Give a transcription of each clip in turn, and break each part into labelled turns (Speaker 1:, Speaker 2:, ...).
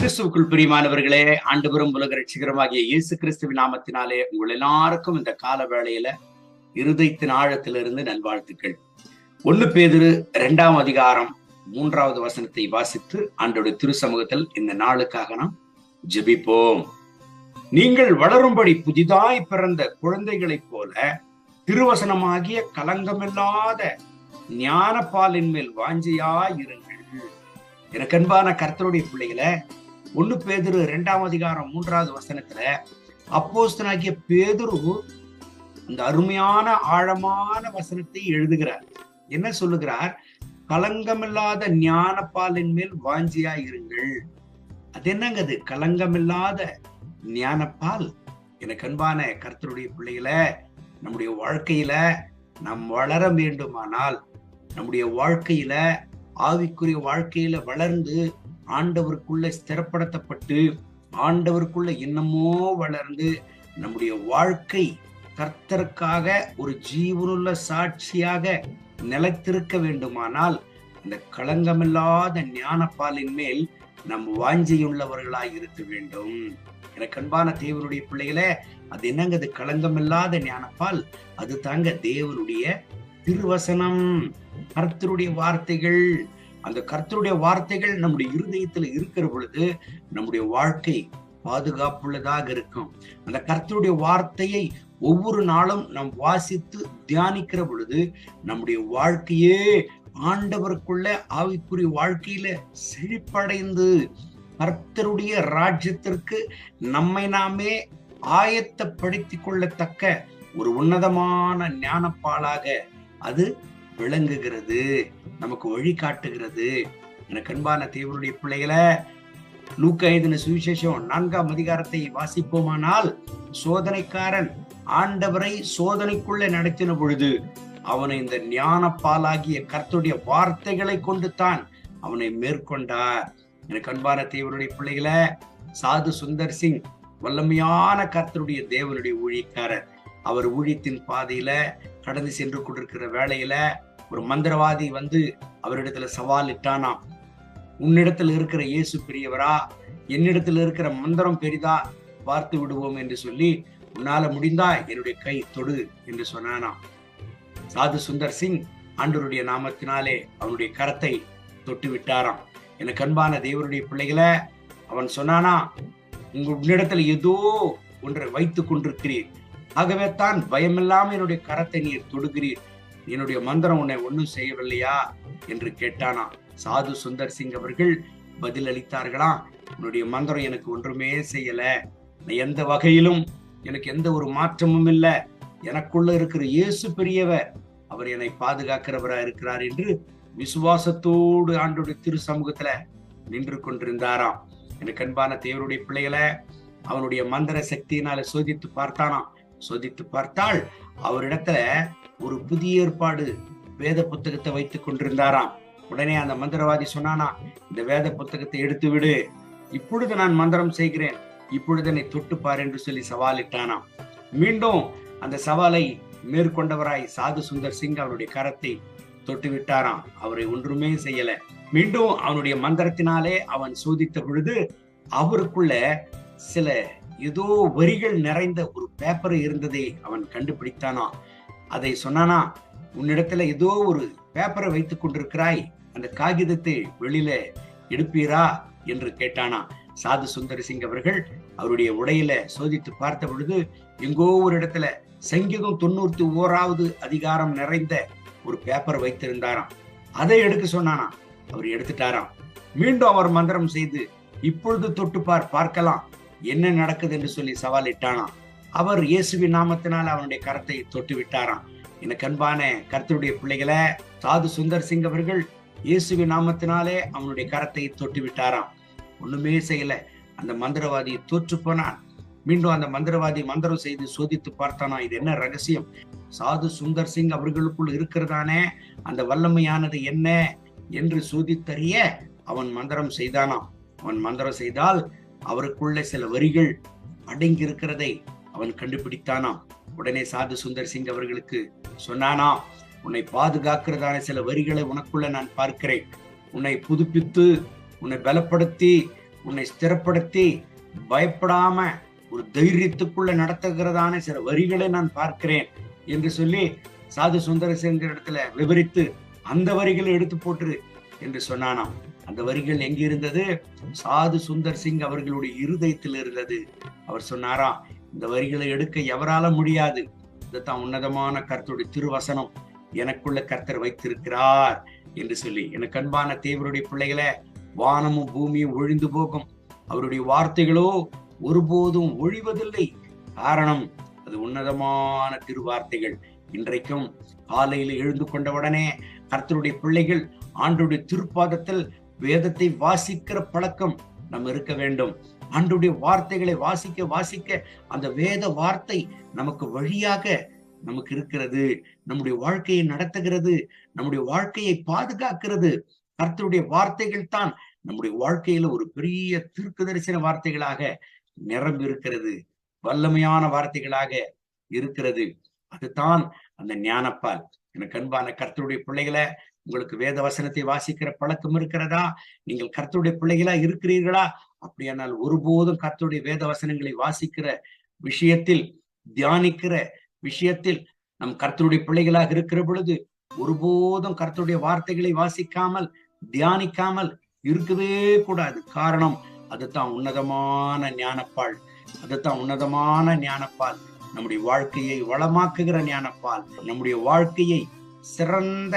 Speaker 1: கிறிஸ்துவுக்குள் பிரியமானவர்களே ஆண்டுபுறம் உலக ரட்சிகரமாகிய இயேசு கிறிஸ்துவின் நாமத்தினாலே உங்கள் எல்லாருக்கும் இந்த கால வேளையில இருதயத்தின் ஆழத்திலிருந்து நல்வாழ்த்துக்கள். ஒண்ணு பேதிரு இரண்டாம் அதிகாரம் மூன்றாவது வசனத்தை வாசித்து ஆண்டோட திருசமூகத்தில் இந்த நாளுக்காக நாம் ஜெபிப்போம். நீங்கள் வளரும்படி புதிதாய் பிறந்த குழந்தைகளைப் போல திருவசனமாகிய கலங்கமில்லாத ஞானப்பாலின் மேல் வாஞ்சியாயிருங்கள். எனக்கு அன்பான கர்த்தருடைய பிள்ளைகளை ஒன்று பேதுரு இரண்டாம் அதிகாரம் மூன்றாவது வசனத்துல அப்போஸ்தனாகிய பேதுரு அந்த அருமையான ஆழமான வசனத்தை எழுதுகிறார். என்ன சொல்லுகிறார்? கலங்கமில்லாத ஞானப்பாலின் மேல் வாஞ்சியா இருங்கள் அது என்னங்க அது கலங்கமில்லாத ஞானப்பால்? எனக்கு அன்பான கர்த்தருடைய பிள்ளைகளை நம்முடைய வாழ்க்கையில நாம் வளர வேண்டுமானால் நம்முடைய வாழ்க்கையில ஆவிக்குரிய வாழ்க்கையில வளர்ந்து ஆண்டவருக்குள்ள ஸ்திரப்படுத்தப்பட்டு ஆண்டவருக்குள்ள என்னமோ வளர்ந்து நம்முடைய வாழ்க்கை கர்த்தருக்காக ஒரு ஜீவனுள்ள சாட்சியாக நிலைத்திருக்க வேண்டுமானால் இந்த களங்கமில்லாத ஞானப்பாலின் மேல் நம் வாஞ்சியுள்ளவர்களாய் இருக்க வேண்டும். எனக்கு அன்பான தேவனுடைய பிள்ளைகளே அது என்னங்க அது களங்கமில்லாத ஞானப்பால்? அது தாங்க தேவனுடைய திருவசனம். கர்த்தருடைய வார்த்தைகள் அந்த கர்த்தருடைய வார்த்தைகள் நம்முடைய இருதயத்துல இருக்கிற பொழுது நம்முடைய வாழ்க்கை பாதுகாப்புள்ளதாக இருக்கும். அந்த கர்த்தருடைய வார்த்தையை ஒவ்வொரு நாளும் நாம் வாசித்து தியானிக்கிற பொழுது நம்முடைய வாழ்க்கையே ஆண்டவருக்குள்ள ஆவிக்குரிய வாழ்க்கையில செழிப்படைந்து கர்த்தருடைய ராஜ்யத்திற்கு நம்மை நாமே ஆயத்தப்படுத்தி கொள்ளத்தக்க ஒரு உன்னதமான ஞானப்பாலாக அது விளங்குகிறது. நமக்கு வழி காட்டுகிறது. எனக்கு அன்பான தேவனுடைய பிள்ளைகளை லூக்க எழுதின சுவிசேஷம் நான்காம் அதிகாரத்தை வாசிப்போமானால் சோதனைக்காரன் ஆண்டவரை சோதனைக்குள்ளே நடத்தின பொழுது அவனை இந்த ஞானப்பாலாகிய கர்த்துடைய வார்த்தைகளை கொண்டு தான் அவனை மேற்கொண்டார். எனக்கு அன்பான தேவனுடைய பிள்ளைகளை சாது சுந்தர் சிங் வல்லமையான கர்த்தருடைய தேவனுடைய ஊழியக்காரர். அவர் ஊழியத்தின் பாதையில கடந்து சென்று கொண்டிருக்கிற வேலையில ஒரு மந்திரவாதி வந்து அவரிடத்துல சவால் இட்டானா? உன்னிடத்துல இருக்கிற இயேசு பெரியவரா? என்னிடத்துல இருக்கிற மந்திரம் பெரிதா? பார்த்து விடுவோம் என்று சொல்லி உன்னால முடிந்தா என்னுடைய கை தொடு என்று சொன்னானா. சாது சுந்தர் சிங் ஆண்டவருடைய நாமத்தினாலே அவனுடைய கரத்தை தொட்டு விட்டாராம். எனக்கு அன்பான தேவருடைய பிள்ளைகளை அவன் சொன்னானா உங்க உன்னிடத்துல ஏதோ ஒன்றை வைத்துக் கொண்டிருக்கிறீர். ஆகவே தான் பயமில்லாம என்னுடைய கரத்தை நீர் தொடுகிறீர். என்னுடைய மந்திரம் உன்னை ஒன்றும் செய்யவில்லையா? என்று கேட்டானா. சாது சுந்தர் சிங் அவர்கள் பதில் அளித்தார்களாம் உன்னுடைய மந்திரம் எனக்கு ஒன்றுமே செய்யல. நான் எந்த வகையிலும் எனக்கு எந்த ஒரு மாற்றமும் இல்லை. எனக்குள்ள இருக்கிற இயேசு பெரியவர் அவர் என்னை பாதுகாக்கிறவரா இருக்கிறார் என்று விசுவாசத்தோடு ஆண்டுடைய திரு சமூகத்துல நின்று கொண்டிருந்தாராம். எனக்கு அன்பான தேவருடைய பிள்ளைகளை அவனுடைய மந்திர சக்தியினால சோதித்து பார்த்தானாம். சோதித்து பார்த்தால் அவரிடத்துல ஒரு புதிய ஏற்பாடு வேத புத்தகத்தை வைத்துக் கொண்டிருந்தாராம். உடனே அந்த மந்திரவாதி சொன்னானா இந்த வேத புத்தகத்தை எடுத்து விடு. இப்பொழுது நான் மந்திரம் செய்கிறேன். இப்பொழுது என்னை தொட்டுப்பார் என்று சொல்லி சவாலிட்டானாம் மீண்டும் அந்த சவாலை மேற்கொண்டவராய் சாது சுந்தர் சிங் அவருடைய கரத்தை தொட்டு விட்டாராம். அவரை ஒன்றுமே செய்யல. மீண்டும் அவனுடைய மந்திரத்தினாலே அவன் சோதித்த பொழுது அவருக்குள்ள சில ஏதோ வரிகள் நிறைந்த ஒரு பேப்பர் இருந்ததை அவன் கண்டுபிடித்தானா? அதை சொன்னானா உன்னிடத்துல ஏதோ ஒரு பேப்பரை வைத்துக் கொண்டிருக்கிறாய். அந்த காகிதத்தை வெளியில எடுப்பீரா? என்று கேட்டானா. சாது சுந்தர சிங் அவர்கள் அவருடைய உடையில சோதித்து பார்த்த பொழுது எங்கோ ஒரு இடத்துல சங்கீதம் தொண்ணூத்தி ஓராவது அதிகாரம் நிறைந்த ஒரு பேப்பர் வைத்திருந்தாராம். அதை எடுக்க சொன்னானா? அவர் எடுத்துட்டாராம். மீண்டும் அவர் மந்திரம் செய்து இப்பொழுது தொட்டுப்பார் பார்க்கலாம். என்ன நடக்குது என்று சொல்லி சவால் இட்டானாம் அவர் இயேசுவின் நாமத்தினால் அவனுடைய கரத்தை தொட்டு விட்டாராம். எனக்கு அன்பான கருத்துடைய பிள்ளைகளை சாது சுந்தர் சிங் அவர்கள் இயேசுவின் நாமத்தினாலே அவனுடைய கரத்தை தொட்டு விட்டாராம். ஒண்ணுமே செய்யல. அந்த மந்திரவாதி தோற்று போனான். மீண்டும் அந்த மந்திரவாதி மந்திரம் செய்து சோதித்து பார்த்தானா இது என்ன ரகசியம்? சாது சுந்தர் சிங் அவர்களுக்குள் இருக்கிறதானே? அந்த வல்லமையானது என்ன? என்று சோதித்தறிய அவன் மந்திரம் செய்தானாம். அவன் மந்திரம் செய்தால் அவருக்குள்ள சில வரிகள் அடங்கி இருக்கிறதை அவன் கண்டுபிடித்தானாம். உடனே சாது சுந்தர் சிங் அவர்களுக்கு சொன்னானா உன்னை பாதுகாக்கிறதான சில வரிகளை உனக்குள்ள நான் பார்க்கிறேன். உன்னை புதுப்பித்து உன்னை பலப்படுத்தி உன்னை ஸ்திரப்படுத்தி பயப்படாம ஒரு தைரியத்துக்குள்ள நடத்துகிறதான சில வரிகளை நான் பார்க்கிறேன். என்று சொல்லி சாது சுந்தர சிங்கிற இடத்துல விவரித்து அந்த வரிகளை எடுத்து போட்டுரு என்று சொன்னானாம். அந்த வரிகள் எங்க இருந்தது சாது சுந்தர் சிங் அவர்களுடைய இருதயத்தில் இருந்தது. அவர் சொன்னாராம் இந்த வரிகளை எடுக்க எவரால முடியாது. இதுதான் உன்னதமான கர்த்தருடைய திருவசனம். எனக்குள்ள கர்த்தர் வைத்திருக்கிறார் என்று சொல்லி. எனக்கு அன்பான தேவருடைய பிள்ளைகளை வானமும் பூமியும் ஒழிந்து போகும். அவருடைய வார்த்தைகளோ ஒருபோதும் ஒழிவதில்லை. காரணம் அது உன்னதமான திருவார்த்தைகள். இன்றைக்கும் காலையில் எழுந்து கொண்டவுடனே கர்த்தருடைய பிள்ளைகள் ஆண்டுடைய திருப்பாதத்தில் வேதத்தை வாசிக்கிற பழக்கம் நம்ம இருக்க வேண்டும். ஆண்டுடைய வார்த்தைகளை வாசிக்க வாசிக்க அந்த வேத வார்த்தை நமக்கு வழியாக நமக்கு இருக்கிறது. நம்முடைய வாழ்க்கையை நடத்துகிறது. நம்முடைய வாழ்க்கையை பாதுகாக்கிறது. கர்த்தருடைய வார்த்தைகள் தான் நம்முடைய வாழ்க்கையில ஒரு பெரிய தீர்க்க தரிசன வார்த்தைகளாக நிரம்பி இருக்கிறது. வல்லமையான வார்த்தைகளாக இருக்கிறது. அதுதான் அந்த ஞானப்பால். எனக்கு அன்பான கர்த்தருடைய பிள்ளைகளை உங்களுக்கு வேத வசனத்தை வாசிக்கிற பழக்கம் இருக்கிறதா? நீங்கள் கர்த்தருடைய பிள்ளைகளா இருக்கிறீர்களா? அப்படியானால் ஒருபோதும் கர்த்தருடைய வேத வசனங்களை வாசிக்கிற விஷயத்தில் தியானிக்கிற விஷயத்தில் நம் கர்த்தருடைய பிள்ளைகளாக இருக்கிற பொழுது ஒருபோதும் கர்த்தருடைய வார்த்தைகளை வாசிக்காமல் தியானிக்காமல் இருக்கவே கூடாது. காரணம் அதுதான் உன்னதமான ஞானப்பால் அதுதான் உன்னதமான ஞானப்பால் நம்முடைய வாழ்க்கையை வளமாக்குகிற ஞானப்பால் நம்முடைய வாழ்க்கையை சிறந்த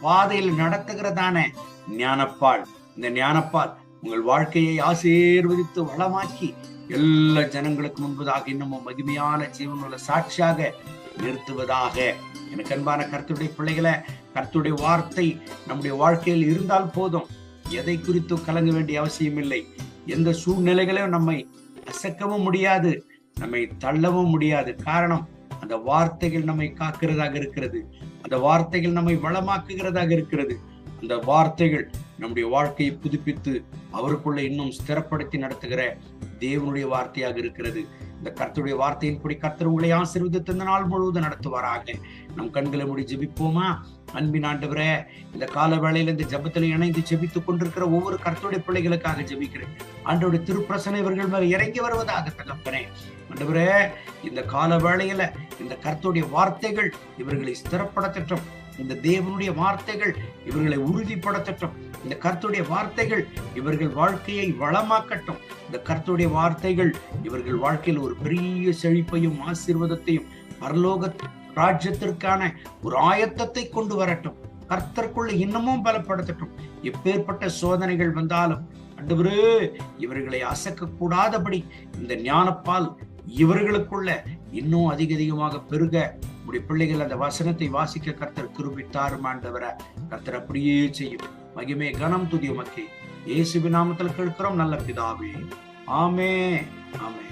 Speaker 1: பாதையில் நடத்துகிறதான ஞானப்பால். இந்த ஞானப்பால் உங்கள் வாழ்க்கையை ஆசீர்வதித்து வளமாக்கி எல்லா ஜனங்களுக்கு முன்பதாக இன்னமும் மகிமையான ஜீவனுள்ள சாட்சியாக நிறுத்துவதாக. எனக்கு அன்பான கருத்துடைய பிள்ளைகளை கருத்துடைய வார்த்தை நம்முடைய வாழ்க்கையில் இருந்தால் போதும். எதை குறித்து கலங்க வேண்டிய அவசியம் இல்லை. எந்த சூழ்நிலைகளையும் நம்மை அசக்கவும் முடியாது நம்மை தள்ளவும் முடியாது. காரணம் அந்த வார்த்தைகள் நம்மை காக்கிறதாக இருக்கிறது. அந்த வார்த்தைகள் நம்மை வளமாக்குகிறதாக இருக்கிறது. அந்த வார்த்தைகள் நம்முடைய வாழ்க்கையை புதுப்பித்து அவருக்குள்ள இன்னும் ஸ்திரப்படுத்தி நடத்துகிற தேவனுடைய வார்த்தையாக இருக்கிறது. இந்த கர்த்தருடைய வார்த்தையின்படி கர்த்தர் உங்களை ஆசீர்வதித்து இந்த நாள் முழுவதும் நடத்துவாராக. நம் கண்களை முடி ஜெபிப்போமா? அன்பின் ஆண்டவரே இந்த கால வேளையில இந்த ஜபத்தில் இணைந்து ஜெபித்துக் கொண்டிருக்கிற ஒவ்வொரு கர்த்தருடைய பிள்ளைகளுக்காக ஜெபிக்கிறேன். ஆண்டோடைய திருப்பிரசனை இவர்கள் மேல இறங்கி வருவதாக தகப்பனே. ஆண்டவரே இந்த கால வேளையில இந்த கர்த்தருடைய வார்த்தைகள் இவர்களை ஸ்திரப்படுத்தட்டும். இந்த தேவனுடைய வார்த்தைகள் இவர்களை உறுதிப்படுத்தட்டும். இந்த கர்த்துடைய வார்த்தைகள் இவர்கள் வாழ்க்கையை வளமாக்கட்டும். இந்த கர்த்துடைய வார்த்தைகள் இவர்கள் வாழ்க்கையில் ஒரு பெரிய செழிப்பையும் ஆசீர்வாதத்தையும் பரலோக ராஜ்யத்திற்கான ஒரு ஆயத்தத்தை கொண்டு வரட்டும். கர்த்தருக்குள்ள இன்னமும் பலப்படுத்தட்டும். எப்பேற்பட்ட சோதனைகள் வந்தாலும் அண்டவரு இவர்களை அசக்க கூடாதபடி இந்த ஞானப்பால் இவர்களுக்குள்ள இன்னும் அதிக அதிகமாக பெருக. உடைய பிள்ளைகள் அந்த வசனத்தை வாசிக்க கர்த்தர் கிருபித்தாரும் ஆண்டவர. கர்த்தர் அப்படியே செய்யும். மகிமே கனம் துதி உமக்கு. இயேசுவின் நாமத்தில் கேட்கிறோம் நல்ல பிதாவே. ஆமே ஆமே